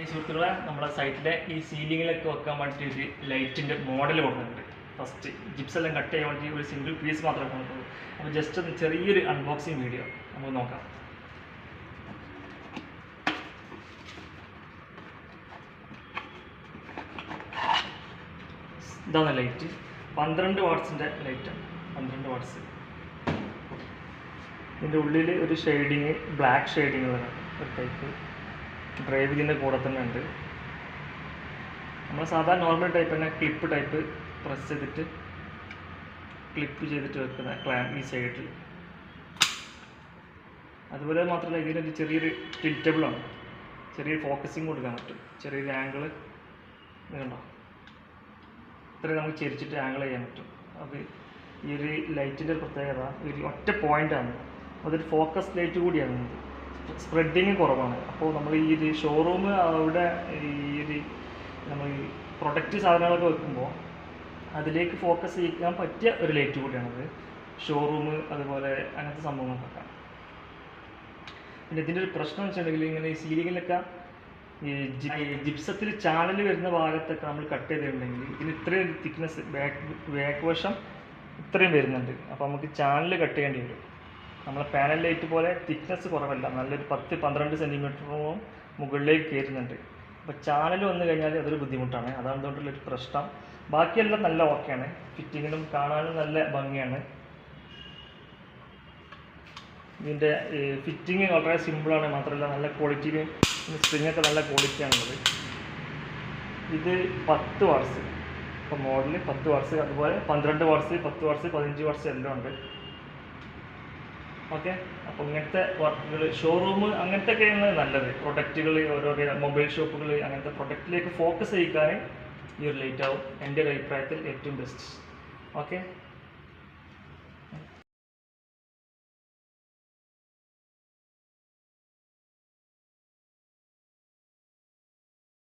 ഈ സുഹൃത്തുക്കളെ നമ്മുടെ സൈറ്റിലെ ഈ സീലിങ്ങിലൊക്കെ വെക്കാൻ വേണ്ടിയിട്ട് ഒരു ലൈറ്റിന്റെ മോഡൽ കൊടുക്കുന്നുണ്ട് ഫസ്റ്റ് ജിപ്സ് എല്ലാം കട്ട് ചെയ്യാൻ വേണ്ടി ഒരു സിംഗിൾ പീസ് മാത്രമേ കൊടുക്കുള്ളൂ അപ്പോൾ ജസ്റ്റ് ഒന്ന് ചെറിയൊരു അൺബോക്സിങ് വീഡിയോ നമുക്ക് നോക്കാം. ഇതാണ് ലൈറ്റ്. പന്ത്രണ്ട് വാട്ട്സിന്റെ ലൈറ്റാണ് പന്ത്രണ്ട് വാട്ട്സ്. ഇതിന്റെ ഉള്ളിൽ ഒരു ഷെയ്ഡിങ് ബ്ലാക്ക് ഷെയ്ഡിങ് ഒരു ടൈപ്പ് ഡ്രൈവ് ഇതിന്റെ കൂടെ തന്നെ ഉണ്ട്. നമ്മൾ സാധാരണ നോർമൽ ടൈപ്പ് തന്നെ ക്ലിപ്പ് ടൈപ്പ് പ്രസ് ചെയ്തിട്ട് ക്ലിപ്പ് ചെയ്തിട്ട് വെക്കുന്ന ക്ലാമ്പ് ഈ സൈഡിൽ അതുപോലെ മാത്രമല്ല ഇതിനൊരു ചെറിയൊരു ടിൽറ്റബിളാണ് ചെറിയൊരു ഫോക്കസിങ് കൊടുക്കാൻ പറ്റും. ചെറിയൊരു ആംഗിൾ കണ്ടോ? ഇത്രയും നമുക്ക് ചെരിച്ചിട്ട് ആംഗിൾ ചെയ്യാൻ പറ്റും. അത് ഈ ഒരു ലൈറ്റിന്റെ പ്രത്യേകത ഒരു ഒറ്റ പോയിന്റാണ് അതൊരു ഫോക്കസ് ലൈറ്റ് കൂടിയാണ് ഇത്. സ്പ്രെഡിങ് കുറവാണ്. അപ്പോൾ നമ്മൾ ഈ ഒരു ഷോറൂം അവിടെ ഈ ഒരു നമ്മൾ ഈ പ്രൊഡക്റ്റ് സാധനങ്ങളൊക്കെ വെക്കുമ്പോൾ അതിലേക്ക് ഫോക്കസ് ചെയ്യാൻ പറ്റിയ ഒരു ലൈറ്റ് കൂടിയാണത് ഷോറൂം അതുപോലെ അങ്ങനത്തെ സംഭവങ്ങൾക്കൊക്കെ. പിന്നെ ഇതിന്റെ ഒരു പ്രശ്നം വെച്ചിട്ടുണ്ടെങ്കിൽ ഇങ്ങനെ ഈ സീലിങ്ങിലൊക്കെ ഈ ജിപ്സത്തിൽ ചാനൽ വരുന്ന ഭാഗത്തൊക്കെ നമ്മൾ കട്ട് ചെയ്തിട്ടുണ്ടെങ്കിൽ ഇതിന് ഇത്രയും തിക്നെസ് ബാക്ക് ബാക്ക് വശം ഇത്രയും വരുന്നുണ്ട്. അപ്പോൾ നമുക്ക് ചാനൽ കട്ട് ചെയ്യേണ്ടി വരും. നമ്മളെ പാനൽ ലൈറ്റ് പോലെ തിക്നെസ് കുറവല്ല. നല്ലൊരു പത്ത് പന്ത്രണ്ട് സെന്റിമീറ്ററോളം മുകളിലേക്ക് കയറുന്നുണ്ട്. അപ്പോൾ ചാനൽ വന്നു കഴിഞ്ഞാൽ അതൊരു ബുദ്ധിമുട്ടാണ്. അതാണ് അതുകൊണ്ടുള്ള ഒരു പ്രശ്നം. ബാക്കിയെല്ലാം നല്ല ഓക്കെയാണ് ഫിറ്റിങ്ങിനും കാണാനും നല്ല ഭംഗിയാണ്. ഇതിന്റെ ഫിറ്റിങ് വളരെ സിമ്പിളാണ് മാത്രമല്ല നല്ല ക്വാളിറ്റിയിൽ സ്പ്രിങ്ങൊക്കെ നല്ല ക്വാളിറ്റിയാണുള്ളത് ഇത് പത്ത് വർഷം ഇപ്പോൾ മോഡൽ പത്ത് വർഷം അതുപോലെ പന്ത്രണ്ട് വർഷം പത്ത് വർഷം പതിനഞ്ച് വർഷം എല്ലാം ഉണ്ട്. ഓക്കെ? അപ്പോൾ ഇങ്ങനത്തെ വർക്കുകൾ ഷോറൂം അങ്ങനത്തെ ഒക്കെയാണ് നല്ലത്. പ്രൊഡക്റ്റുകൾ ഓരോ മൊബൈൽ ഷോപ്പുകൾ അങ്ങനത്തെ പ്രൊഡക്റ്റിലേക്ക് ഫോക്കസ് ചെയ്യിക്കാൻ ഈ ഒരു ലേറ്റ് ആവും. എന്റെ ഒരു അഭിപ്രായത്തിൽ ഏറ്റവും ബെസ്റ്റ് ഓക്കെ?